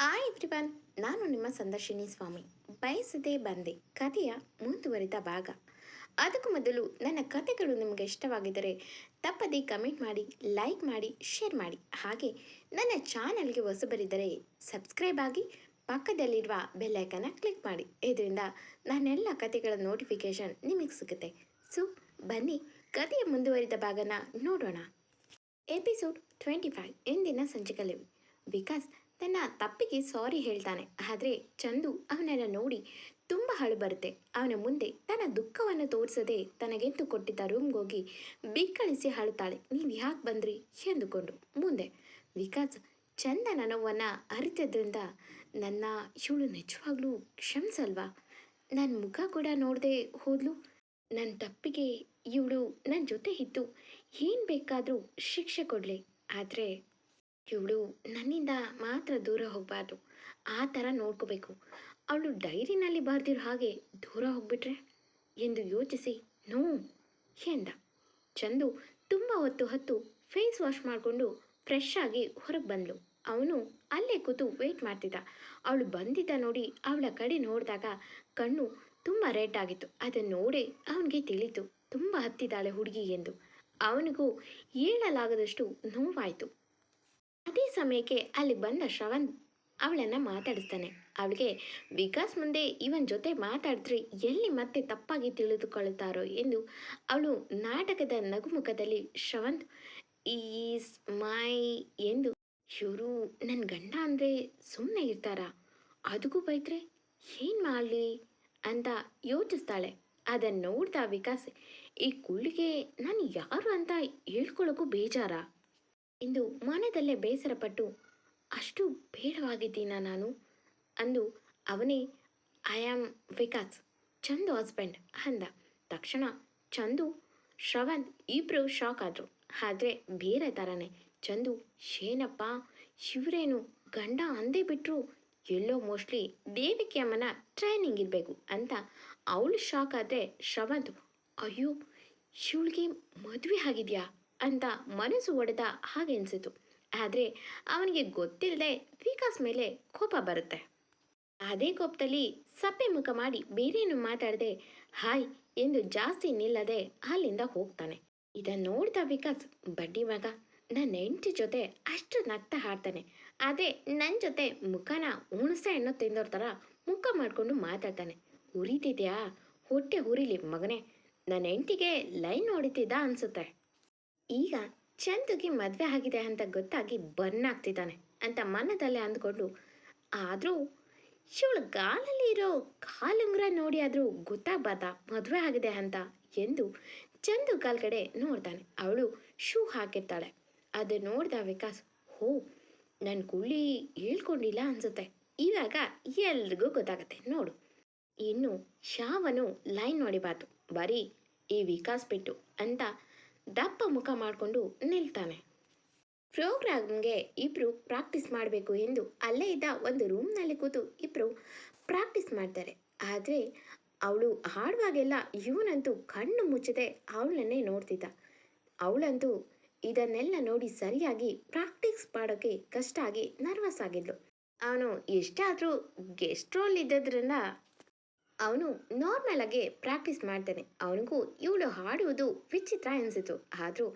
Hi everyone, ನಾನು ನಿಮ್ಮ ಸಂದರ್ಶಿನಿ ಸ್ವಾಮಿ. ಬಯಸದೆ ಬಂದೆ. ಕಥೆಯ ಮುಂದುವರಿದ ಭಾಗ. ಅದಕ್ಕೂ ಮೊದಲು ನನ್ನ ಕಥೆಗಳು ನಿಮಗೆ ಇಷ್ಟವಾಗಿದ್ದರೆ ತಪ್ಪದೇ ಕಮೆಂಟ್ ಮಾಡಿ, ಲೈಕ್ ಮಾಡಿ, ಶೇರ್ ಮಾಡಿ. ಹಾಗೆ ನನ್ನ ಚಾನಲ್ಗೆ ಹೊಸಬರಿದ್ದರೆ ಸಬ್ಸ್ಕ್ರೈಬ್ ಆಗಿ ಪಕ್ಕದಲ್ಲಿರುವ ಬೆಲ್ಲೈಕನ್ನ ಕ್ಲಿಕ್ ಮಾಡಿ. ಇದರಿಂದ ನನ್ನೆಲ್ಲ ಕಥೆಗಳ ನೋಟಿಫಿಕೇಶನ್ ನಿಮಗೆ ಸಿಗುತ್ತೆ. ಸೊ, ಬನ್ನಿ ಕಥೆಯ ಮುಂದುವರಿದ ಭಾಗನ ನೋಡೋಣ. ಎಪಿಸೋಡ್ ಟ್ವೆಂಟಿ ಫೈವ್, ಇಂದಿನ ಸಂಚಿಕೆಯಲ್ಲಿ ವಿಕಾಸ್ ತನ್ನ ತಪ್ಪಿಗೆ ಸಾರಿ ಹೇಳ್ತಾನೆ. ಆದರೆ ಚಂದು ಅವನನ್ನು ನೋಡಿ ತುಂಬ ಹಳು ಬರುತ್ತೆ. ಅವನ ಮುಂದೆ ತನ್ನ ದುಃಖವನ್ನು ತೋರಿಸದೆ ತನಗೆಂತು ಕೊಟ್ಟಿದ್ದ ರೂಮ್ಗೆ ಹೋಗಿ ಬಿಕ್ಕಳಿಸಿ ಅಳುತ್ತಾಳೆ. ನೀವು ಯಾಕೆ ಬಂದ್ರಿ? ಎಂದುಕೊಂಡು. ಮುಂದೆ, ವಿಕಾಸ್, ಚಂದನ ನೋವನ್ನು ಅರಿತದ್ರಿಂದ ನನ್ನ ಇವಳು ನಿಜವಾಗ್ಲೂ ಕ್ಷಮಿಸಲ್ವಾ? ನನ್ನ ಮುಖ ಕೂಡ ನೋಡದೆ ಹೋದ್ಲು. ನನ್ನ ತಪ್ಪಿಗೆ ಇವಳು ನನ್ನ ಜೊತೆ ಇದ್ದು ಏನು ಬೇಕಾದರೂ ಶಿಕ್ಷೆ ಕೊಡಲಿ. ಆದರೆ ಇವಳು ನನ್ನಿಂದ ಮಾತ್ರ ದೂರ ಹೋಗಬಾರ್ದು. ಆ ಥರ ನೋಡ್ಕೋಬೇಕು. ಅವಳು ಡೈರಿನಲ್ಲಿ ಬರೆದಿರೋ ಹಾಗೆ ದೂರ ಹೋಗ್ಬಿಟ್ರೆ? ಎಂದು ಯೋಚಿಸಿ, ನೋ, ಎಂದ. ಚಂದು ತುಂಬ ಹೊತ್ತು ಹೊತ್ತು ಫೇಸ್ ವಾಶ್ ಮಾಡಿಕೊಂಡು ಫ್ರೆಶ್ ಆಗಿ ಹೊರಗೆ ಬಂದಳು ಅವನು ಅಲ್ಲೇ ಕೂತು ವೆಯ್ಟ್ ಮಾಡ್ತಿದ್ದ. ಅವಳು ಬಂದಿದ್ದ ನೋಡಿ ಅವಳ ಕಡೆ ನೋಡಿದಾಗ ಕಣ್ಣು ತುಂಬ ರೆಡ್ ಆಗಿತ್ತು. ಅದನ್ನು ನೋಡಿ ಅವನಿಗೆ ತಿಳಿತು, ತುಂಬ ಹತ್ತಿದ್ದಾಳೆ ಹುಡುಗಿ, ಎಂದು. ಅವನಿಗೂ ಹೇಳಲಾಗದಷ್ಟು ನೋವಾಯಿತು. ಅದೇ ಸಮಯಕ್ಕೆ ಅಲ್ಲಿ ಬಂದ ಶ್ರವಣ್ ಅವಳನ್ನು ಮಾತಾಡಿಸ್ತಾನೆ. ಅವಳಿಗೆ, ವಿಕಾಸ್ ಮುಂದೆ ಇವನ್ ಜೊತೆ ಮಾತಾಡಿದ್ರೆ ಎಲ್ಲಿ ಮತ್ತೆ ತಪ್ಪಾಗಿ ತಿಳಿದುಕೊಳ್ಳುತ್ತಾರೋ? ಎಂದು ಅವಳು ನಾಟಕದ ನಗುಮುಖದಲ್ಲಿ ಶ್ರವಂತ್, ಈಸ್ ಮೈ ಎಂದು, ಇವರು ನನ್ನ ಗಂಡ ಅಂದರೆ ಸುಮ್ಮನೆ ಇರ್ತಾರಾ? ಅದಕ್ಕೂ ಬೈದ್ರೆ ಏನು ಮಾಡಲಿ? ಅಂತ ಯೋಚಿಸ್ತಾಳೆ. ಅದನ್ನು ನೋಡ್ತಾ ವಿಕಾಸ್, ಈ ಕುಳ್ಳಿಗೆ ನಾನು ಯಾರು ಅಂತ ಹೇಳ್ಕೊಳ್ಳೋಕ್ಕೂ ಬೇಜಾರ? ಎಂದು ಮನದಲ್ಲೇ ಬೇಸರಪಟ್ಟು, ಅಷ್ಟು ಬೇಡವಾಗಿದ್ದೀನ ನಾನು? ಅಂದು ಅವನೇ, I am Vikas, Chandu husband, ಅಂದ. ತಕ್ಷಣ ಚಂದು ಶ್ರವಂತ್ ಇಬ್ಬರು ಶಾಕ್ ಆದರು. ಆದರೆ ಬೇರೆ ಥರನೇ ಚಂದು ಏನಪ್ಪ ಶಿವರೇನು ಗಂಡ ಅಂದೇ ಬಿಟ್ಟರು ಎಲ್ಲೋ ಮೋಸ್ಟ್ಲಿ ದೇವಿಕೆ ಅಮ್ಮನ ಟ್ರೈನಿಂಗ್ ಇರಬೇಕು, ಅಂತ ಅವಳು ಶಾಕ್ ಆದರೆ ಶ್ರವಂತ್, ಅಯ್ಯೋ ಇವಳಿಗೆ ಮದುವೆ ಆಗಿದೆಯಾ? ಅಂತ ಮನಸ್ಸು ಒಡೆದ ಹಾಗೆ ಅನಿಸಿತು. ಆದರೆ ಅವನಿಗೆ ಗೊತ್ತಿಲ್ಲದೆ ವಿಕಾಸ್ ಮೇಲೆ ಕೋಪ ಬರುತ್ತೆ. ಅದೇ ಕೋಪದಲ್ಲಿ ಸಪ್ಪೆ ಮುಖ ಮಾಡಿ ಬೇರೇನು ಮಾತಾಡದೆ, ಹಾಯ್ ಎಂದು ಜಾಸ್ತಿ ನಿಲ್ಲದೆ ಅಲ್ಲಿಂದ ಹೋಗ್ತಾನೆ. ಇದನ್ನು ನೋಡ್ತಾ ವಿಕಾಸ್, ಬಡ್ಡಿ ಮಗ, ನನ್ನ ಹೆಂಡತಿ ಜೊತೆ ಅಷ್ಟು ನಗ್ತಾ ಹಾಡ್ತಾನೆ. ಅದೇ ನನ್ನ ಜೊತೆ ಮುಖನ ಹುಣಸೆ ಹಣ್ಣು ತಿಂದೋರ್ ಥರ ಮುಖ ಮಾಡಿಕೊಂಡು ಮಾತಾಡ್ತಾನೆ. ಉರಿತಿದ್ಯಾ ಹೊಟ್ಟೆ ಉರಿಲಿ ಮಗನೇ. ನನ್ನ ಹೆಂಡತಿಗೆ ಲೈನ್ ಹೊಡಿತಿದ್ದ ಅನ್ಸುತ್ತೆ. ಈಗ ಚಂದುಗೆ ಮದುವೆ ಆಗಿದೆ ಅಂತ ಗೊತ್ತಾಗಿ ಬರ್ನ್ ಆಗ್ತಿದ್ದಾನೆ ಅಂತ ಮನದಲ್ಲೇ ಅಂದ್ಕೊಂಡು ಆದರೂ ಇವಳು ಗಾಲಲ್ಲಿ ಇರೋ ಕಾಲುಂಗ್ರ ನೋಡಿ ಆದರೂ ಗೊತ್ತಾಗ್ಬಾರ್ದ ಮದುವೆ ಆಗಿದೆ ಅಂತ ಎಂದು ಚಂದು ಕಾಲ್ ಕಡೆ ನೋಡ್ತಾನೆ. ಅವಳು ಶೂ ಹಾಕಿರ್ತಾಳೆ. ಅದು ನೋಡ್ದ ವಿಕಾಸ್, ಹೋ ನನ್ನ ಕುಳ್ಳಿ ಹೇಳ್ಕೊಂಡಿಲ್ಲ ಅನ್ಸುತ್ತೆ. ಇವಾಗ ಎಲ್ರಿಗೂ ಗೊತ್ತಾಗತ್ತೆ. ನೋಡು. ಇನ್ನು ಶಾವನು ಲೈನ್ ನೋಡಿಬಾರ್ದು ಬರೀ ಈ ವಿಕಾಸ್ ಬಿಟ್ಟು ಅಂತ ದಪ್ಪ ಮುಖ ಮಾಡಿಕೊಂಡು ನಿಲ್ತಾನೆ. ಪ್ರೋಗ್ರಾಮ್ಗೆ ಇಬ್ಬರು ಪ್ರಾಕ್ಟೀಸ್ ಮಾಡಬೇಕು ಎಂದು ಅಲ್ಲೇ ಇದ್ದ ಒಂದು ರೂಮ್ನಲ್ಲಿ ಕೂತು ಇಬ್ಬರು ಪ್ರಾಕ್ಟೀಸ್ ಮಾಡ್ತಾರೆ. ಆದರೆ ಅವಳು ಹಾಡುವಾಗೆಲ್ಲ ಇವನಂತೂ ಕಣ್ಣು ಮುಚ್ಚದೆ, ಅವಳನ್ನೇ ನೋಡ್ತಿದ್ದ. ಅವಳಂತೂ ಇದನ್ನೆಲ್ಲ ನೋಡಿ ಸರಿಯಾಗಿ ಪ್ರಾಕ್ಟೀಸ್ ಮಾಡೋಕ್ಕೆ ಕಷ್ಟ ಆಗಿ ನರ್ವಸ್ ಆಗಿದ್ಲು. ಅವನು ಎಷ್ಟಾದರೂ ಗೆಸ್ಟ್ ರೋಲ್ ಇದ್ದದ್ರಿಂದ ಅವನು ನಾರ್ಮಲ್ ಆಗಿ ಪ್ರಾಕ್ಟೀಸ್ ಮಾಡ್ತಾನೆ. ಅವನಿಗೂ ಇವಳು ಹಾಡುವುದು ವಿಚಿತ್ರ ಅನಿಸಿತು. ಆದರೂ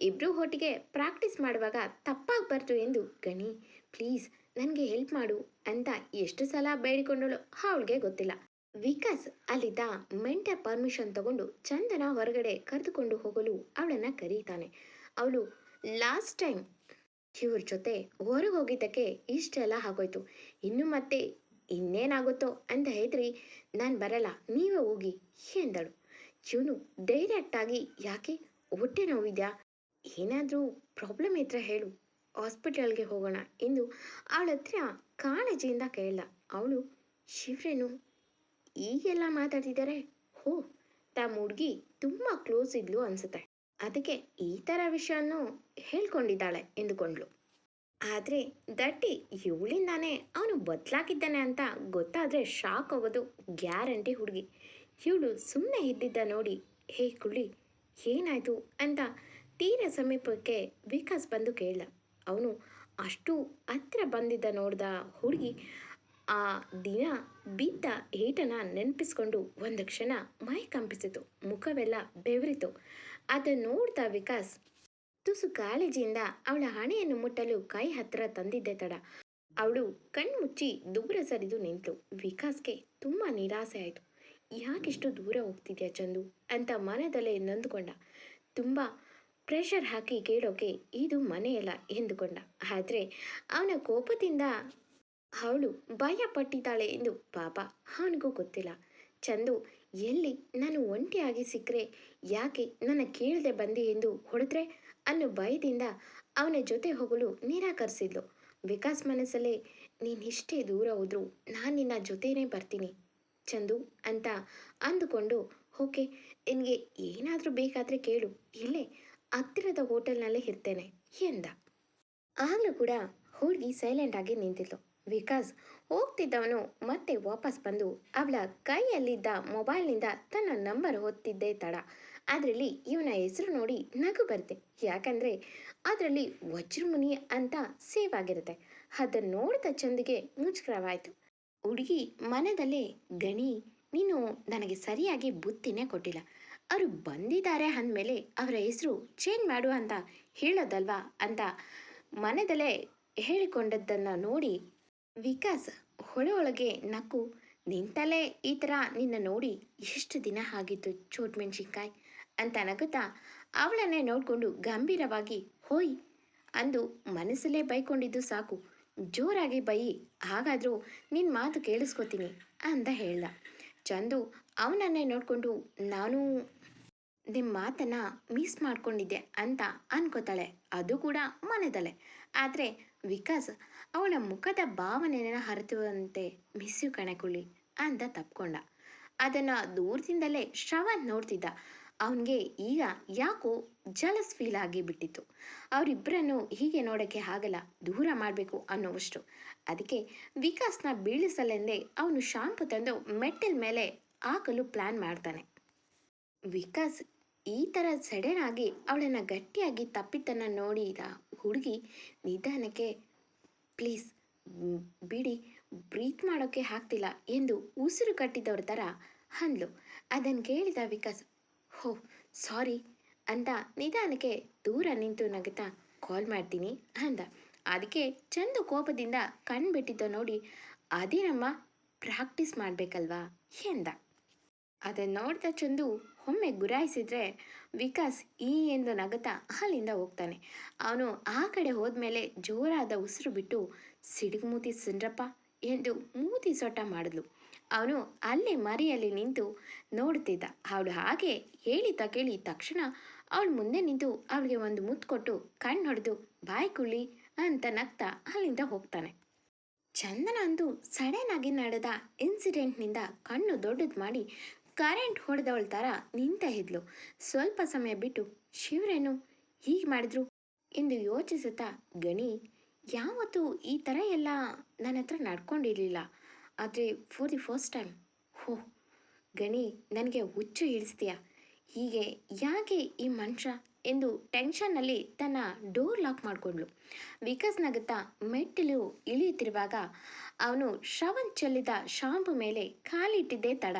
ಇಬ್ಬರು ಒಟ್ಟಿಗೆ ಪ್ರಾಕ್ಟೀಸ್ ಮಾಡುವಾಗ ತಪ್ಪಾಗಬಾರ್ದು ಎಂದು ಗಣಿ, ಪ್ಲೀಸ್, ನನಗೆ ಹೆಲ್ಪ್ ಮಾಡು ಅಂತ ಎಷ್ಟು ಸಲ ಬೇಡಿಕೊಂಡಳು ಅವಳಿಗೆ ಗೊತ್ತಿಲ್ಲ. ವಿಕಾಸ್ ಅಲ್ಲಿದ್ದ ಮೆಂಟರ್ ಪರ್ಮಿಷನ್ ತಗೊಂಡು ಚಂದನ ಹೊರಗಡೆ ಕರೆದುಕೊಂಡು ಹೋಗಲು ಅವಳನ್ನು ಕರೀತಾನೆ. ಅವಳು, ಲಾಸ್ಟ್ ಟೈಮ್ ಇವ್ರ ಜೊತೆ ಹೊರಗೆ ಹೋಗಿದ್ದಕ್ಕೆ ಇಷ್ಟೆಲ್ಲ ಆಗೋಯ್ತು. ಇನ್ನು ಮತ್ತೆ ಇನ್ನೇನಾಗುತ್ತೋ ಅಂತ ಹೆದ್ರಿ ನಾನು ಬರಲ್ಲ, ನೀವೇ ಹೋಗಿ ಎಂದಳು ಇವನು ಡೈರೆಕ್ಟಾಗಿ ಯಾಕೆ, ಹೊಟ್ಟೆ ನೋವಿದ್ಯಾ? ಏನಾದರೂ ಪ್ರಾಬ್ಲಮ್ ಇದ್ರೆ ಹೇಳು ಹಾಸ್ಪಿಟಲ್ಗೆ ಹೋಗೋಣ ಎಂದು ಅವಳ ಹತ್ರ ಕಾಳಜಿಯಿಂದ ಕೇಳ್ದ. ಅವಳು, ಶಿವ್ರೇನು ಈಗೆಲ್ಲ ಮಾತಾಡ್ತಿದ್ದಾರೆ ಹೋ, ತಮ್ಮ ಹುಡುಗಿ ತುಂಬ ಕ್ಲೋಸ್ ಇದ್ಲು ಅನ್ಸುತ್ತೆ. ಅದಕ್ಕೆ ಈ ಥರ ವಿಷಯನೂ ಹೇಳ್ಕೊಂಡಿದ್ದಾಳೆ ಎಂದುಕೊಂಡ್ಳು. ಆದರೆ ದಟ್ಟಿ ಇವಳಿಂದಾನೇ ಅವನು ಬದಲಾಗಿದ್ದಾನೆ ಅಂತ ಗೊತ್ತಾದರೆ ಶಾಕ್ ಹೋಗೋದು ಗ್ಯಾರಂಟಿ ಹುಡುಗಿ. ಇವಳು ಸುಮ್ಮನೆ ಇದ್ದಿದ್ದ ನೋಡಿ, ಹೇ ಕುಳಿ ಏನಾಯಿತು? ಅಂತ ತೀರ ಸಮೀಪಕ್ಕೆ ವಿಕಾಸ್ ಬಂದು ಕೇಳ್ದ. ಅವನು ಅಷ್ಟು ಹತ್ರ ಬಂದಿದ್ದ ನೋಡ್ದ ಹುಡುಗಿ ಆ ದಿನ ಬಿದ್ದ ಏಟನ ನೆನಪಿಸ್ಕೊಂಡು ಒಂದು ಕ್ಷಣ ಮೈ ಕಂಪಿಸಿತು. ಮುಖವೆಲ್ಲ ಬೆವರಿತು. ಅದನ್ನು ನೋಡ್ದ ವಿಕಾಸ್ ತುಸು ಕಾಳಜಿಯಿಂದ ಅವಳ ಹಣೆಯನ್ನು ಮುಟ್ಟಲು ಕೈ ಹತ್ತಿರ ತಂದಿದ್ದೆ ತಡ. ಅವಳು ಕಣ್ಮುಚ್ಚಿ ದೂರ ಸರಿದು ನಿಂತಳು ವಿಕಾಸ್ಗೆ ತುಂಬ ನಿರಾಸೆ ಆಯಿತು. ಯಾಕಿಷ್ಟು ದೂರ ಹೋಗ್ತಿದ್ಯಾ ಚಂದು? ಅಂತ ಮನದಲ್ಲೇ ನೊಂದುಕೊಂಡ. ತುಂಬ ಪ್ರೆಷರ್ ಹಾಕಿ ಕೇಳೋಕೆ ಇದು ಮನೆಯಲ್ಲ ಎಂದುಕೊಂಡ. ಆದರೆ ಅವನ ಕೋಪದಿಂದ ಅವಳು ಭಯ ಪಟ್ಟಿದ್ದಾಳೆ ಎಂದು ಪಾಪ ಅವನಿಗೂ ಗೊತ್ತಿಲ್ಲ. ಚಂದು, ಎಲ್ಲಿ? ನಾನು ಒಂಟಿಯಾಗಿ ಸಿಕ್ಕರೆ ಯಾಕೆ? ನನ್ನ ಕೇಳದೆ ಬಂದೆ ಎಂದು ಹೊಡೆದ್ರೆ ಅನ್ನೋ ಭಯದಿಂದ ಅವನ ಜೊತೆ ಹೋಗಲು ನಿರಾಕರಿಸಿದ್ಲು. ವಿಕಾಸ್ ಮನಸ್ಸಲ್ಲೇ ನೀನಿಷ್ಟೇ ದೂರ ಹೋದ್ರು ನಾನು ನಿನ್ನ ಜೊತೆನೇ ಬರ್ತೀನಿ. ಚಂದು ಅಂತ ಅಂದುಕೊಂಡು, ಓಕೆ, ನಿನಗೆ ಏನಾದರೂ ಬೇಕಾದರೆ ಕೇಳು. ಇಲ್ಲೇ ಹತ್ತಿರದ ಹೋಟೆಲ್ನಲ್ಲೇ ಇರ್ತೇನೆ, ಎಂದ. ಆಗಲೂ ಕೂಡ ಹುಡುಗಿ ಸೈಲೆಂಟ್ ಆಗಿ ನಿಂತಿದ್ಲು. ವಿಕಾಸ್ ಹೋಗ್ತಿದ್ದವನು ಮತ್ತೆ ವಾಪಸ್ ಬಂದು ಅವಳ ಕೈಯಲ್ಲಿದ್ದ ಮೊಬೈಲ್ನಿಂದ ತನ್ನ ನಂಬರ್ ಹೊತ್ತಿದ್ದೇ ತಡ. ಅದರಲ್ಲಿ ಇವನ ಹೆಸರು ನೋಡಿ ನಗು ಬರುತ್ತೆ. ಯಾಕಂದರೆ ಅದರಲ್ಲಿ ವಜ್ರಮುನಿ ಅಂತ ಸೇವ್ ಆಗಿರುತ್ತೆ. ಅದನ್ನು ನೋಡಿದ ಚಂದಿಗೆ ಮುಜುಗರವಾಯಿತು. ಹುಡುಗಿ ಮನದಲ್ಲೇ, ಗಣಿ, ನೀನು ನನಗೆ ಸರಿಯಾಗಿ ಬುತ್ತಿನೇ ಕೊಟ್ಟಿಲ್ಲ. ಅವರು ಬಂದಿದ್ದಾರೆ ಅಂದಮೇಲೆ ಅವರ ಹೆಸರು ಚೇಂಜ್ ಮಾಡು ಅಂತ ಹೇಳೋದಲ್ವಾ? ಅಂತ ಮನದಲ್ಲೇ ಹೇಳಿಕೊಂಡದ್ದನ್ನು ನೋಡಿ ವಿಕಾಸ್ ಹೊಳೆ ಒಳಗೆ ನಕ್ಕು ನಿಂತಲೇ ಈ ಥರ ನಿನ್ನ ನೋಡಿ ಎಷ್ಟು ದಿನ ಆಗಿತ್ತು ಚೋಟ್ ಮೆಣಸಿನ್ಕಾಯಿ ಅಂತ ನಗುತ್ತಾ ಅವಳನ್ನೇ ನೋಡಿಕೊಂಡು ಗಂಭೀರವಾಗಿ, ಹೋಯ್! ಅಂದು ಮನಸ್ಸಲ್ಲೇ ಬೈಕೊಂಡಿದ್ದು ಸಾಕು. ಜೋರಾಗಿ ಬೈ, ಹಾಗಾದರೂ ನಿನ್ನ ಮಾತು ಕೇಳಿಸ್ಕೊತೀನಿ ಅಂತ ಹೇಳ್ದ. ಚಂದು ಅವನನ್ನೇ ನೋಡಿಕೊಂಡು, ನಾನು ನಿಮ್ಮ ಮಾತನ್ನು ಮಿಸ್ ಮಾಡ್ಕೊಂಡಿದ್ದೆ ಅಂತ ಅನ್ಕೋತಾಳೆ. ಅದು ಕೂಡ ಮನೆದಲೆ ಆದರೆ ವಿಕಾಸ್, ಅವಳ ಮುಖದ ಭಾವನೆಯನ್ನು ಹರಿತುವಂತೆ ಮಿಸ್ ಯು ಕಣಕುಳ್ಳಿ ಅಂತ ತಪ್ಕೊಂಡ. ಅದನ್ನು ದೂರದಿಂದಲೇ ಶ್ರವಣ್ ನೋಡ್ತಿದ್ದ. ಅವನಿಗೆ ಈಗ ಯಾಕೋ ಜಲಸ್ ಫೀಲ್ ಆಗಿ ಬಿಟ್ಟಿತ್ತು. ಅವರಿಬ್ಬರನ್ನು ಹೀಗೆ ನೋಡೋಕ್ಕೆ ಆಗಲ್ಲ, ದೂರ ಮಾಡಬೇಕು ಅನ್ನೋವಷ್ಟು. ಅದಕ್ಕೆ ವಿಕಾಸ್ನ ಬೀಳಿಸಲೆಂದೇ ಅವನು ಶಾಂಪು ತಂದು ಮೆಟ್ಟಿಲ ಮೇಲೆ ಹಾಕಲು ಪ್ಲ್ಯಾನ್ ಮಾಡ್ತಾನೆ. ವಿಕಾಸ್ ಈ ಥರ ಸಡನ್ ಆಗಿ ಅವಳನ್ನು ಗಟ್ಟಿಯಾಗಿ ತಪ್ಪಿದ್ದನ್ನು ನೋಡಿದ ಹುಡುಗಿ ನಿಧಾನಕ್ಕೆ ಪ್ಲೀಸ್ ಬಿಡಿ ಬ್ರೀತ್ ಮಾಡೋಕ್ಕೆ ಆಗ್ತಿಲ್ಲ ಎಂದು ಉಸಿರು ಕಟ್ಟಿದವ್ರ ಥರ ಅಂದ್ಲು. ಅದನ್ನು ಕೇಳಿದ ವಿಕಾಸ್ ಹೋ ಸಾರಿ. ಅಂತ ನಿಧಾನಕ್ಕೆ ದೂರ ನಿಂತು ನಗುತ್ತಾ, ಕಾಲ್ ಮಾಡ್ತೀನಿ ಅಂದ. ಅದಕ್ಕೆ ಚಂದು ಕೋಪದಿಂದ ಕಣ್ಣು ಬಿಟ್ಟಿದ್ದ ನೋಡಿ, ಅದೇನಮ್ಮ, ಪ್ರಾಕ್ಟೀಸ್ ಮಾಡಬೇಕಲ್ವಾ? ಎಂದ. ಅದನ್ನು ನೋಡಿದ ಚಂದು ಒಮ್ಮೆ ಗುರಾಯಿಸಿದ್ರೆ ವಿಕಾಸ್ ಈ ಎಂದು ನಗುತ್ತಾ ಅಲ್ಲಿಂದ ಹೋಗ್ತಾನೆ. ಅವನು ಆ ಕಡೆ ಹೋದ್ಮೇಲೆ ಜೋರಾದ ಉಸಿರು ಬಿಟ್ಟು ಸಿಡಿಗುಮೂತಿ ಸಿಂಡ್ರಪ್ಪ ಎಂದು ಮೂತಿ ಸೊಟ್ಟ ಮಾಡಿದ್ಲು. ಅವನು ಅಲ್ಲೇ ಮರಿಯಲ್ಲಿ ನಿಂತು ನೋಡ್ತಿದ್ದ ಅವಳು ಹಾಗೆ ಹೇಳಿದ್ದ ಕೇಳಿ ತಕ್ಷಣ ಅವಳು ಮುಂದೆ ನಿಂತು ಅವಳಿಗೆ ಒಂದು ಮುತ್ತು ಕೊಟ್ಟು ಕಣ್ಣು ಹೊಡೆದು, ಬಾಯ್ ಕುಳ್ಳಿ ಅಂತ ನಗ್ತಾ ಅಲ್ಲಿಂದ ಹೋಗ್ತಾನೆ. ಚಂದನ ಅಂತೂ ಸಡನ್ ಆಗಿ ನಡೆದ ಇನ್ಸಿಡೆಂಟ್ನಿಂದ ಕಣ್ಣು ದೊಡ್ಡದು ಮಾಡಿ ಕರೆಂಟ್ ಹೊಡೆದವಳ ಥರ ನಿಂತ ಇದ್ಲು. ಸ್ವಲ್ಪ ಸಮಯ ಬಿಟ್ಟು, ಶಿವರೇನು, ಹೀಗೆ ಮಾಡಿದ್ರು? ಎಂದು ಯೋಚಿಸುತ್ತಾ, ಗಣಿ, ಯಾವತ್ತೂ ಈ ಥರ ಎಲ್ಲ ನನ್ನ ಹತ್ರ ನಡ್ಕೊಂಡಿರಲಿಲ್ಲ. ಆದರೆ ಫಾರ್ ದಿ ಫಸ್ಟ್ ಟೈಮ್ ಹೋ, ಗಣಿ, ನನಗೆ ಹುಚ್ಚು ಇಳಿಸ್ತೀಯ ಹೀಗೆ ಯಾಕೆ ಈ ಮನುಷ್ಯ ಎಂದು ಟೆನ್ಷನ್ನಲ್ಲಿ ತನ್ನ ಡೋರ್ ಲಾಕ್ ಮಾಡಿಕೊಂಡ್ಳು ವಿಕಾಸ್ ನಗುತ್ತಾ ಮೆಟ್ಟಿಲು ಇಳಿಯುತ್ತಿರುವಾಗ ಅವನು ಶ್ರವಂತ್ ಚೆಲ್ಲಿದ ಶಾಂಪು ಮೇಲೆ ಕಾಲಿಟ್ಟಿದ್ದೇ ತಡ.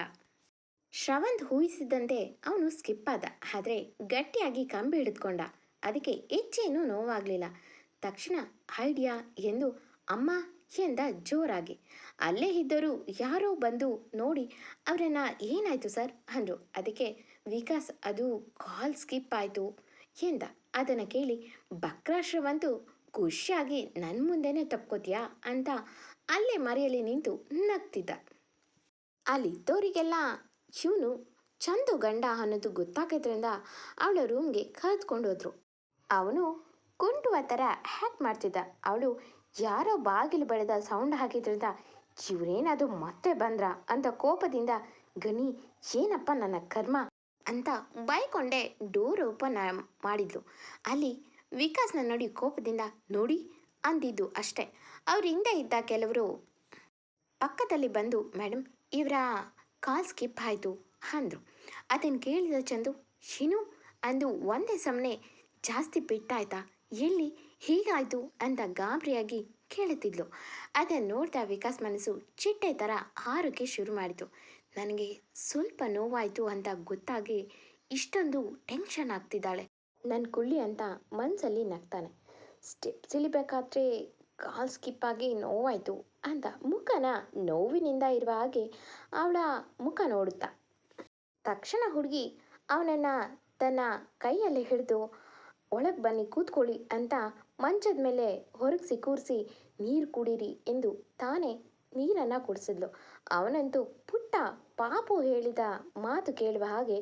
ಶ್ರವಂತ್ ಊಹಿಸಿದಂತೆ ಅವನು ಸ್ಕಿಪ್ ಆದ, ಆದರೆ ಗಟ್ಟಿಯಾಗಿ ಕಂಬಿ ಹಿಡಿದುಕೊಂಡ. ಅದಕ್ಕೆ ಹೆಚ್ಚೇನೂ ನೋವಾಗಲಿಲ್ಲ. ತಕ್ಷಣ ಐಡಿಯಾ ಎಂದು ಅಮ್ಮ ಎಂದ ಜೋರಾಗಿ. ಅಲ್ಲೇ ಇದ್ದರು ಯಾರೋ ಬಂದು ನೋಡಿ, ಅವರನ್ನ ಏನಾಯಿತು ಸರ್? ಅಂದರು. ಅದಕ್ಕೆ, ವಿಕಾಸ್, ಅದು ಕಾಲ್ ಸ್ಕಿಪ್ ಆಯಿತು. ಎಂದ. ಅದನ್ನು ಕೇಳಿ, ಬಕ್ರಾಶ್ರವಂತೂ ಖುಷಿಯಾಗಿ ನನ್ನ ಮುಂದೆನೇ ತಪ್ಕೋತೀಯಾ? ಅಂತ ಅಲ್ಲೇ ಮರೆಯಲ್ಲಿ ನಿಂತು ನಗ್ತಿದ್ದ. ಅಲ್ಲಿದ್ದವರಿಗೆಲ್ಲ ಇವನು ಚಂದು ಗಂಡ ಅನ್ನೋದು ಗೊತ್ತಾಗೋದ್ರಿಂದ ಅವಳ ರೂಮ್ಗೆ ಕರೆದುಕೊಂಡು ಹೋದ್ರು ಅವನು ಕುಂಟುವ ಥರ ಹ್ಯಾಕ್ ಮಾಡ್ತಿದ್ದ. ಅವಳು ಯಾರೋ ಬಾಗಿಲು ಬಡಿದ ಸೌಂಡ್ ಹಾಕಿದ್ರಿಂದ ಇವರೇನದು ಮತ್ತೆ ಬಂದ್ರ ಅಂತ ಕೋಪದಿಂದ, ಗಣಿ, ಏನಪ್ಪ ನನ್ನ ಕರ್ಮ ಅಂತ ಬೈಕೊಂಡೆ ಡೋರ್ ಓಪನ್ ಮಾಡಿದ್ಲು. ಅಲ್ಲಿ ವಿಕಾಸ್ನ ನೋಡಿ ಕೋಪದಿಂದ, ನೋಡಿ ಅಂದಿದ್ದು ಅಷ್ಟೇ. ಅವ್ರ ಹಿಂದೆ ಇದ್ದ ಕೆಲವರು ಪಕ್ಕದಲ್ಲಿ ಬಂದು ಮೇಡಮ್ ಇವರ ಕಾಲ್ ಸ್ಕಿಪ್ ಆಯಿತು, ಅಂದರು. ಅದನ್ನು ಕೇಳಿದ ಚಂದು? ಶಿನು ಅಂದು ಒಂದೇ ಸಮನೆ ಜಾಸ್ತಿ ಬಿಟ್ಟಾಯ್ತಾ? ಎಲ್ಲಿ? ಹೀಗಾಯ್ತು ಅಂತ ಗಾಬರಿಯಾಗಿ ಕೇಳುತ್ತಿದ್ಲು. ಅದನ್ನು ನೋಡ್ತಾ ವಿಕಾಸ್ ಮನಸ್ಸು ಚಿಟ್ಟೆ ಥರ ಹಾರೋಕ್ಕೆ ಶುರು ಮಾಡಿತು. ನನಗೆ ಸ್ವಲ್ಪ ನೋವಾಯಿತು ಅಂತ ಗೊತ್ತಾಗಿ ಇಷ್ಟೊಂದು ಟೆನ್ಷನ್ ಆಗ್ತಿದ್ದಾಳೆ. ನನ್ನ ಕುಳ್ಳಿ ಅಂತ ಮನಸ್ಸಲ್ಲಿ ನಗ್ತಾನೆ. ಸ್ಟೆಪ್ ಸಿಲಿಬೇಕಾದ್ರೆ ಕಾಲ್ ಸ್ಕಿಪ್ ಆಗಿ ನೋವಾಯಿತು ಅಂತ ಮುಖನ ನೋವಿನಿಂದ ಇರುವ ಹಾಗೆ ಅವಳ ಮುಖ ನೋಡುತ್ತಾ. ತಕ್ಷಣ ಹುಡುಗಿ ಅವನನ್ನು ತನ್ನ ಕೈಯಲ್ಲಿ ಹಿಡಿದು ಒಳಗೆ ಬನ್ನಿ ಕೂತ್ಕೊಳ್ಳಿ ಅಂತ ಮಂಚದ ಮೇಲೆ ಹೊರಗೆ ಸಿಕ್ಕೂರಿಸಿ ನೀರು ಕುಡೀರಿ ಎಂದು ತಾನೇ ನೀರನ್ನು ಕುಡಿಸಿದ್ಲು. ಅವನಂತೂ ಪುಟ್ಟ ಪಾಪು ಹೇಳಿದ ಮಾತು ಕೇಳುವ ಹಾಗೆ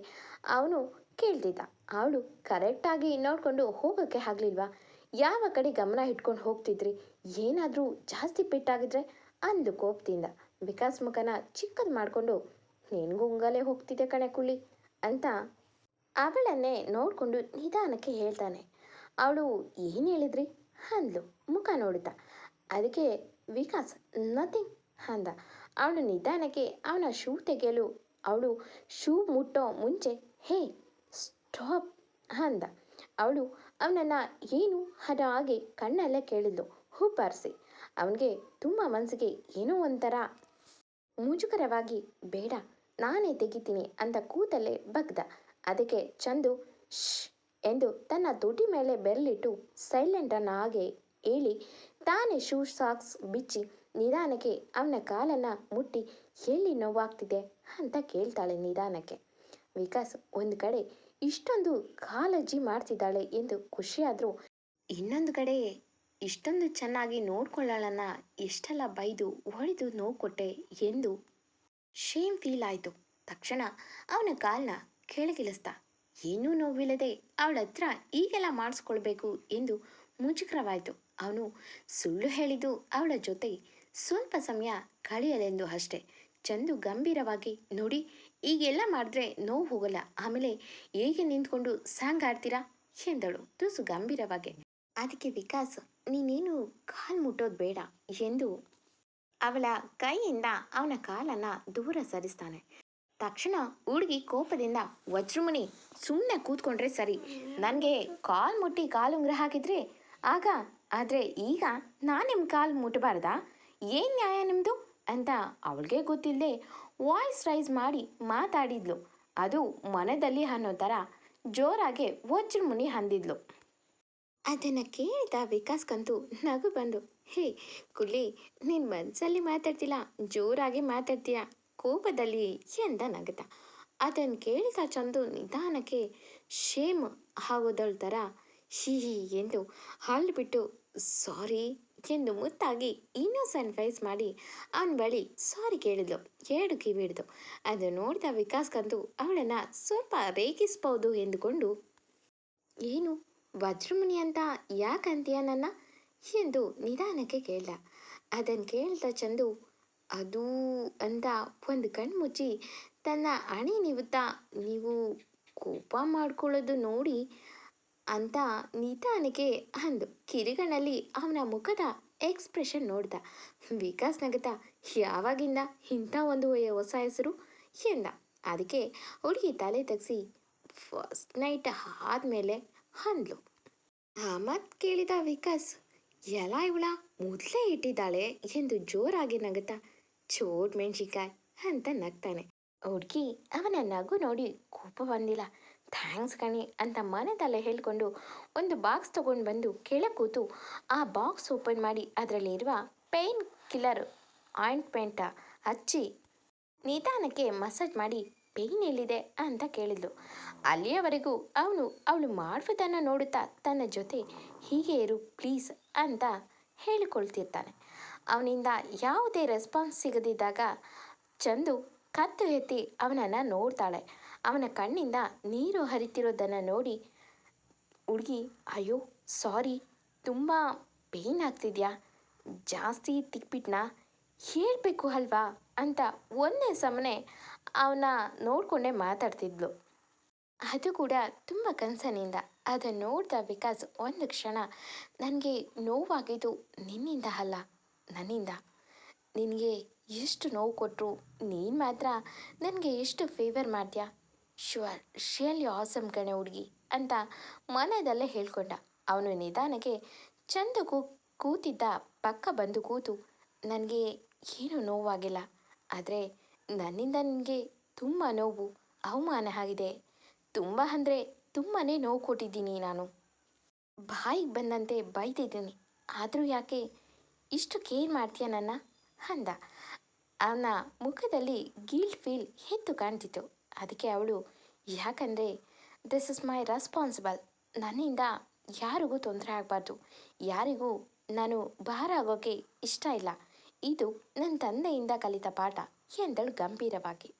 ಅವನು ಕೇಳ್ತಿದ್ದ. ಅವಳು ಕರೆಕ್ಟಾಗಿ ನೋಡಿಕೊಂಡು ಹೋಗೋಕ್ಕೆ ಆಗಲಿಲ್ವಾ? ಯಾವ ಕಡೆ ಗಮನ ಇಟ್ಕೊಂಡು ಹೋಗ್ತಿದ್ರಿ? ಏನಾದರೂ ಜಾಸ್ತಿ ಪೆಟ್ಟಾಗಿದ್ರೆ ಅಂದು ಕೋಪದಿಂದ. ವಿಕಾಸ್ ಮುಖನ ಚಿಕ್ಕದು ಮಾಡಿಕೊಂಡು, ನಿನಗೂ ಉಂಗಲೇ ಹೋಗ್ತಿದೆ ಕಣೆ ಕುಳ್ಳಿ ಅಂತ ಅವಳನ್ನೇ ನೋಡಿಕೊಂಡು ನಿಧಾನಕ್ಕೆ ಹೇಳ್ತಾನೆ. ಅವಳು ಏನು ಹೇಳಿದ್ರಿ? ಅಂದ್ಲು. ಮುಖ ನೋಡುತ್ತಾ ಅದಕ್ಕೆ, ವಿಕಾಸ್ ನಥಿಂಗ್ ಅಂದ. ಅವಳು ನಿಧಾನಕ್ಕೆ ಅವನ ಶೂ ತೆಗೆಯಲು, ಅವಳು ಶೂ ಮುಟ್ಟೋ ಮುಂಚೆ, ಹೇ ಸ್ಟಾಪ್ ಅಂದ. ಅವಳು ಅವನನ್ನು ಏನು ಅದ ಹಾಗೆ ಕಣ್ಣಲ್ಲೇ ಕೇಳಿದ್ಲು. ಹುಬ್ಬಾರಿಸಿ. ಅವನಿಗೆ ತುಂಬ ಮನಸ್ಸಿಗೆ ಏನೋ ಒಂಥರ ಮುಜುಗರವಾಗಿ, ಬೇಡ, ನಾನೇ ತೆಗಿತೀನಿ ಅಂತ ಕೂತಲ್ಲೇ ಬಗ್ದ. ಅದಕ್ಕೆ ಚಂದು ಶ್ ಎಂದು ತನ್ನ ತುಟಿ ಮೇಲೆ ಬೆರಳಿಟ್ಟು ಸೈಲೆಂಟನ್ನು ಹಾಗೆ ಹೇಳಿ, ತಾನೇ ಶೂ ಸಾಕ್ಸ್ ಬಿಚ್ಚಿ ನಿಧಾನಕ್ಕೆ ಅವನ ಕಾಲನ್ನು ಮುಟ್ಟಿ ಎಲ್ಲಿ ನೋವಾಗ್ತಿದೆ ಅಂತ ಕೇಳ್ತಾಳೆ ನಿಧಾನಕ್ಕೆ. ವಿಕಾಸ್ ಒಂದು ಕಡೆ ಇಷ್ಟೊಂದು ಕಾಳಜಿ ಮಾಡ್ತಿದ್ದಾಳೆ ಎಂದು ಖುಷಿಯಾದರೂ ಇನ್ನೊಂದು ಕಡೆ ಇಷ್ಟೊಂದು ಚೆನ್ನಾಗಿ ನೋಡ್ಕೊಳ್ಳೋಳನ್ನ ಎಷ್ಟೆಲ್ಲ ಬೈದು ಹೊಡೆದು ನೋವು ಕೊಟ್ಟೆ ಎಂದು ಶೇಮ್ ಫೀಲ್ ಆಯಿತು. ತಕ್ಷಣ ಅವನ ಕಾಲನ್ನ ಕೆಳಗಿಳಿಸ್ದ ಏನೂ ನೋವಿಲ್ಲದೆ ಅವಳ ಹತ್ರ ಈಗೆಲ್ಲ ಮಾಡಿಸ್ಕೊಳ್ಬೇಕು ಎಂದು ಮುಜುಗರವಾಯಿತು. ಅವನು ಸುಳ್ಳು ಹೇಳಿದ್ದು ಅವಳ ಜೊತೆ ಸ್ವಲ್ಪ ಸಮಯ ಕಳೆಯಲೆಂದು ಅಷ್ಟೆ. ಚಂದು ಗಂಭೀರವಾಗಿ, ನೋಡಿ, ಈಗೆಲ್ಲ ಮಾಡಿದ್ರೆ ನೋವು ಹೋಗಲ್ಲ. ಆಮೇಲೆ ಹೇಗೆ ನಿಂತ್ಕೊಂಡು ಸಾಂಗ್ ಆಡ್ತೀರಾ ಎಂದಳು ತುಸು ಗಂಭೀರವಾಗಿ. ಅದಕ್ಕೆ ವಿಕಾಸ್, ನೀನೇನು ಕಾಲು ಮುಟ್ಟೋದು ಬೇಡ ಎಂದು ಅವಳ ಕೈಯಿಂದ ಅವನ ಕಾಲನ್ನು ದೂರ ಸರಿಸ್ತಾನೆ. ತಕ್ಷಣ ಹುಡುಗಿ ಕೋಪದಿಂದ ವಜ್ರಮುನಿ ಸುಮ್ಮನೆ ಕೂತ್ಕೊಂಡ್ರೆ ಸರಿ. ನನಗೆ ಕಾಲು ಮುಟ್ಟಿ ಕಾಲು ಉಂಗ್ರ ಹಾಕಿದ್ರೆ ಆಗ, ಆದರೆ ಈಗ ನಾನು ನಿಮ್ಮ ಕಾಲು ಮುಟ್ಟಬಾರ್ದಾ ಏನು ನ್ಯಾಯ ನಿಮ್ಮದು ಅಂತ ಅವಳಿಗೆ ಗೊತ್ತಿಲ್ಲದೆ ವಾಯ್ಸ್ ರೈಸ್ ಮಾಡಿ ಮಾತಾಡಿದ್ಲು. ಅದು ಮನದಲ್ಲಿ ಅನ್ನೋ ಥರ ಜೋರಾಗೆ ವಜ್ರಮುನಿ ಅಂದಿದ್ಲು. ಅದನ್ನು ಕೇಳಿದ ವಿಕಾಸ್ಗಂತೂ ನಗು ಬಂದು, ಹೇ, ಕುಳ್ಳಿ, ನೀನು ಮನಸ್ಸಲ್ಲಿ ಮಾತಾಡ್ತಿಲ್ಲ, ಜೋರಾಗಿ ಮಾತಾಡ್ತೀಯ? ಕೋಪದಲ್ಲಿ ಎಂದ ನಗದ ಅದನ್ನು ಕೇಳಿದ ಚಂದು ನಿಧಾನಕ್ಕೆ ಶೇಮ್ ಥರ ಹೀ ಹೀ, ಎಂದು ಹಾಲು ಬಿಟ್ಟು, ಸಾರಿ, ಎಂದು ಮುತ್ತಾಗಿ ಇನ್ನೊಸೆಂಟ್ ಫೇಸ್ ಮಾಡಿ ಅವನ ಬಳಿ ಸಾರಿ ಕೇಳಿದ್ಲು. ಎರಡು ಕಿವಿಡ್ದು ಅದು ನೋಡಿದ ವಿಕಾಸ್ಗಂತೂ ಅವಳನ್ನು ಸ್ವಲ್ಪ ರೇಗಿಸ್ಬೋದು ಎಂದುಕೊಂಡು, ಏನು, ವಜ್ರಮುನಿ ಅಂತ ಯಾಕಂತೀಯ ನನ್ನ? ಎಂದು ನಿಧಾನಕ್ಕೆ ಕೇಳ್ದ. ಅದನ್ನು ಕೇಳ್ದ ಚಂದು ಅದು ಅಂತ ಒಂದು ಕಣ್ಣು ಮುಚ್ಚಿ ತನ್ನ ಹಣೆ ನಿವುತ್ತ ನೀವು ಕೋಪ ಮಾಡ್ಕೊಳ್ಳೋದು ನೋಡಿ ಅಂತ ನಿಧಾನಕ್ಕೆ ಅಂದು ಕಿರಿಗಣ್ಣಲ್ಲಿ ಅವನ ಮುಖದ ಎಕ್ಸ್ಪ್ರೆಷನ್ ನೋಡ್ದ. ವಿಕಾಸ್ ನಗತ, ಯಾವಾಗಿಂದ ಇಂಥ ಒಂದು ಹೊಸ ಹೆಸರು? ಎಂದ. ಅದಕ್ಕೆ ಹುಡುಗಿ ತಲೆ ತಗ್ಸಿ ಫಸ್ಟ್ ನೈಟ್ ಆದಮೇಲೆ ಅಂದ್ಲು. ಆ ಮಾತು ಕೇಳಿದ ವಿಕಾಸ್, ಎಲ್ಲ ಇವಳ ಮೊದಲೇ ಇಟ್ಟಿದ್ದಾಳೆ? ಎಂದು ಜೋರಾಗಿ ನಗುತ್ತಾ ಚೋಟ್ ಮೆಣಸಿಕಾಯಿ ಅಂತ ನಗ್ತಾನೆ. ಹುಡುಗಿ ಅವನ ನಗು ನೋಡಿ ಕೋಪ ಬಂದಿಲ್ಲ. ಥ್ಯಾಂಕ್ಸ್ ಕಣಿ ಅಂತ ಮನೆದಲ್ಲೇ ಹೇಳ್ಕೊಂಡು ಒಂದು ಬಾಕ್ಸ್ ತಗೊಂಡು ಬಂದು ಕೆಳ ಕೂತು ಆ ಬಾಕ್ಸ್ ಓಪನ್ ಮಾಡಿ ಅದರಲ್ಲಿರುವ ಪೇಯ್ನ್ ಕಿಲ್ಲರ್ ಆಯಿಂಟ್ಮೆಂಟ ಹಚ್ಚಿ ನಿಧಾನಕ್ಕೆ ಮಸಾಜ್ ಮಾಡಿ ಪೇಯ್ನ್ ಎಲ್ಲಿದೆ? ಅಂತ ಕೇಳಿದ್ಲು. ಅಲ್ಲಿಯವರೆಗೂ ಅವನು ಅವಳು ಮಾಡುವುದನ್ನು ನೋಡುತ್ತಾ ತನ್ನ ಜೊತೆ ಹೀಗೆ ಇರು ಪ್ಲೀಸ್ ಅಂತ ಹೇಳಿಕೊಳ್ತಿರ್ತಾನೆ. ಅವನಿಂದ ಯಾವುದೇ ರೆಸ್ಪಾನ್ಸ್ ಸಿಗದಿದ್ದಾಗ ಚಂದು ಕತ್ತು ಎತ್ತಿ ಅವನನ್ನು ನೋಡ್ತಾಳೆ. ಅವನ ಕಣ್ಣಿಂದ ನೀರು ಹರಿತಿರೋದನ್ನು ನೋಡಿ ಹುಡುಗಿ, ಅಯ್ಯೋ ಸಾರಿ ತುಂಬ ಪೇಯ್ನ್ ಆಗ್ತಿದ್ಯಾ? ಜಾಸ್ತಿ ತಿಕ್ಬಿಟ್ನಾ? ಹೇಳಬೇಕು ಅಲ್ವಾ? ಅಂತ ಒಂದೇ ಸಮನೆ ಅವನ ನೋಡಿಕೊಂಡೇ ಮಾತಾಡ್ತಿದ್ಲು. ಅದು ಕೂಡ ತುಂಬ ಕನಸನಿಂದ. ಅದನ್ನು ನೋಡಿದ ವಿಕಾಸ್, ಒಂದು ಕ್ಷಣ, ನನಗೆ ನೋವಾಗಿದ್ದು ನಿನ್ನಿಂದ ಅಲ್ಲ. ನನ್ನಿಂದ, ನಿನಗೆ ಎಷ್ಟು ನೋವು ಕೊಟ್ಟರು ನೀನು ಮಾತ್ರ ನನಗೆ ಎಷ್ಟು ಫೇವರ್ ಮಾಡ್ತೀಯಾ? ಶ್ಯೂರ್ ರಿಯಲಿ ಆಸಮ್ ಕಣೆ ಹುಡುಗಿ ಅಂತ ಮನದಲ್ಲೇ ಹೇಳ್ಕೊಂಡ. ಅವನು ನಿಧಾನಕ್ಕೆ ಚಂದು ಕೂ ಕೂತಿದ್ದ ಪಕ್ಕ ಬಂದು ಕೂತು, ನನಗೆ ಏನೂ ನೋವಾಗಿಲ್ಲ, ಆದರೆ ನನ್ನಿಂದ ನಿನಗೆ ತುಂಬ ನೋವು, ಅವಮಾನ ಆಗಿದೆ. ತುಂಬ ಅಂದರೆ ತುಂಬಾ ನೋವು ಕೊಟ್ಟಿದ್ದೀನಿ ನಾನು. ಬಾಯಿಗೆ ಬಂದಂತೆ ಬೈದಿದ್ದೀನಿ, ಆದರೂ ಯಾಕೆ ಇಷ್ಟು ಕೇರ್ ಮಾಡ್ತೀಯ ನನ್ನ? ಅಂದ. ಅವನ ಮುಖದಲ್ಲಿ ಗೀಲ್ಟ್ ಫೀಲ್ ಎದ್ದು ಕಾಣ್ತಿತ್ತು. ಅದಕ್ಕೆ ಅವಳು, ಯಾಕಂದರೆ ದಿಸ್ ಇಸ್ ಮೈ ರೆಸ್ಪಾನ್ಸಿಬಲ್ ನನ್ನಿಂದ ಯಾರಿಗೂ ತೊಂದರೆ ಆಗಬಾರ್ದು. ಯಾರಿಗೂ ನಾನು ಭಾರ ಆಗೋಕ್ಕೆ ಇಷ್ಟ ಇಲ್ಲ. ಇದು ನನ್ನ ತಂದೆಯಿಂದ ಕಲಿತ ಪಾಠ ಎಂದಳು ಗಂಭೀರವಾಗಿ.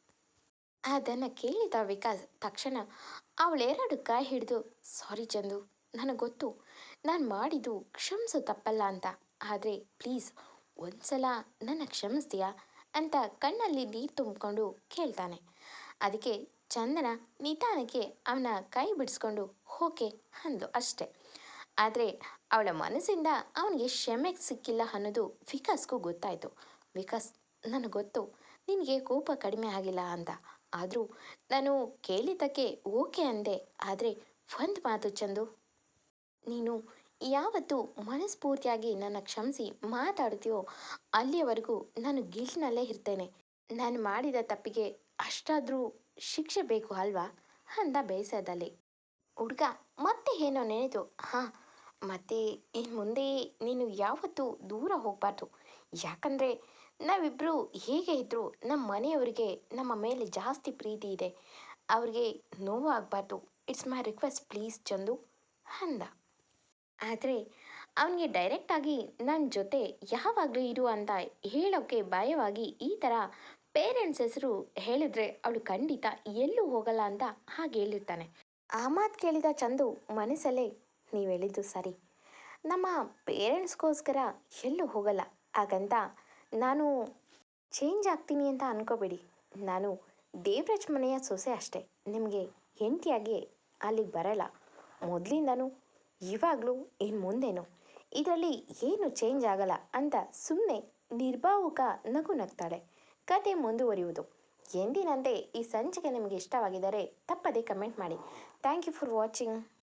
ಅದನ್ನು ಕೇಳಿದ ವಿಕಾಸ್ ತಕ್ಷಣ ಅವಳೆರಡು ಕೈ ಹಿಡಿದು, ಸಾರಿ ಚಂದು, ನನಗೆ ಗೊತ್ತು. ನಾನು ಮಾಡಿದ್ದು ಕ್ಷಮಿಸು ತಪ್ಪಲ್ಲ ಅಂತ. ಆದರೆ ಪ್ಲೀಸ್ ಒಂದ್ಸಲ ನನ್ನ ಕ್ಷಮಿಸ್ತೀಯಾ ಅಂತ ಕಣ್ಣಲ್ಲಿ ನೀರು ತುಂಬಿಕೊಂಡು ಕೇಳ್ತಾನೆ. ಅದಕ್ಕೆ ಚಂದನ ನಿಧಾನಕ್ಕೆ ಅವನ ಕೈ ಬಿಡಿಸ್ಕೊಂಡು, ಓಕೆ ಅಂದು ಅಷ್ಟೆ. ಆದರೆ ಅವಳ ಮನಸ್ಸಿಂದ ಅವನಿಗೆ ಕ್ಷಮೆ ಸಿಕ್ಕಿಲ್ಲ ಅನ್ನೋದು ವಿಕಾಸ್ಗೂ ಗೊತ್ತಾಯಿತು. ವಿಕಾಸ್, ನನಗೆ ಗೊತ್ತು, ನಿನಗೆ ಕೋಪ ಕಡಿಮೆ ಆಗಿಲ್ಲ ಅಂತ ಆದರೂ ನಾನು ಕೇಳಿದ್ದಕ್ಕೆ ಓಕೆ ಅಂದೆ. ಆದರೆ ಒಂದು ಮಾತು ಚಂದು, ನೀನು ಯಾವತ್ತು ಮನಸ್ಫೂರ್ತಿಯಾಗಿ ನನ್ನ ಕ್ಷಮಿಸಿ ಮಾತಾಡ್ತೀಯೋ ಅಲ್ಲಿಯವರೆಗೂ ನಾನು ಗಿಲ್ಟ್ನಲ್ಲೇ ಇರ್ತೇನೆ. ನಾನು ಮಾಡಿದ ತಪ್ಪಿಗೆ ಅಷ್ಟಾದರೂ ಶಿಕ್ಷೆ ಬೇಕು ಅಲ್ವಾ? ಅಂದ ಬೇಸರದಲ್ಲಿ. ಹುಡುಗ, ಮತ್ತೆ ಏನೋ ನೆನೆದು, ಹಾಂ, ಮತ್ತೆ ಇನ್ನು ಮುಂದೆ ನೀನು ಯಾವತ್ತೂ ದೂರ ಹೋಗಬಾರ್ದು. ಯಾಕಂದರೆ ನಾವಿಬ್ಬರು ಹೇಗೆ ಇದ್ದರೂ ನಮ್ಮ ಮನೆಯವರಿಗೆ ನಮ್ಮ ಮೇಲೆ ಜಾಸ್ತಿ ಪ್ರೀತಿ ಇದೆ. ಅವ್ರಿಗೆ ನೋವು ಆಗಬಾರ್ದು it's my request, please Chandu, ಅಂದ. ಆದರೆ ಅವನಿಗೆ ಡೈರೆಕ್ಟಾಗಿ ನನ್ನ ಜೊತೆ ಯಾವಾಗಲೂ ಇರು ಅಂತ ಹೇಳೋಕ್ಕೆ ಭಯವಾಗಿ ಈ ಥರ ಪೇರೆಂಟ್ಸ್ ಹೆಸರು ಹೇಳಿದ್ರೆ ಅವಳು ಖಂಡಿತ ಎಲ್ಲೂ ಹೋಗಲ್ಲ ಅಂತ ಹಾಗೆ ಹೇಳಿರ್ತಾನೆ. ಆ ಮಾತು ಕೇಳಿದ ಚಂದು ಮನಸ್ಸಲ್ಲೇ, ನೀವು ಹೇಳಿದ್ದು ಸರಿ. ನಮ್ಮ ಪೇರೆಂಟ್ಸ್ಗೋಸ್ಕರ ಎಲ್ಲೂ ಹೋಗಲ್ಲ. ಹಾಗಂತ ನಾನು ಚೇಂಜ್ ಆಗ್ತೀನಿ ಅಂತ ಅನ್ಕೋಬೇಡಿ. ನಾನು ದೇವರಾಜ್ ಮನೆಯ ಸೊಸೆ ಅಷ್ಟೇ. ನಿಮಗೆ ಹೆಂಡತಿಯಾಗಿ ಅಲ್ಲಿಗೆ ಬರಲ್ಲ. ಮೊದಲಿಂದನೂ ಇವಾಗಲೂ ಇನ್ನು ಮುಂದೇನು. ಇದರಲ್ಲಿ ಏನು ಚೇಂಜ್ ಆಗಲ್ಲ ಅಂತ ಸುಮ್ಮನೆ ನಿರ್ಭಾವುಕ ನಗು ನಗ್ತಾಳೆ. ಕತೆ ಮುಂದುವರಿಯುವುದು. ಎಂದಿನಂತೆ ಈ ಸಂಚಿಕೆ ನಿಮಗೆ ಇಷ್ಟವಾಗಿದ್ದರೆ ತಪ್ಪದೇ ಕಮೆಂಟ್ ಮಾಡಿ. Thank you for watching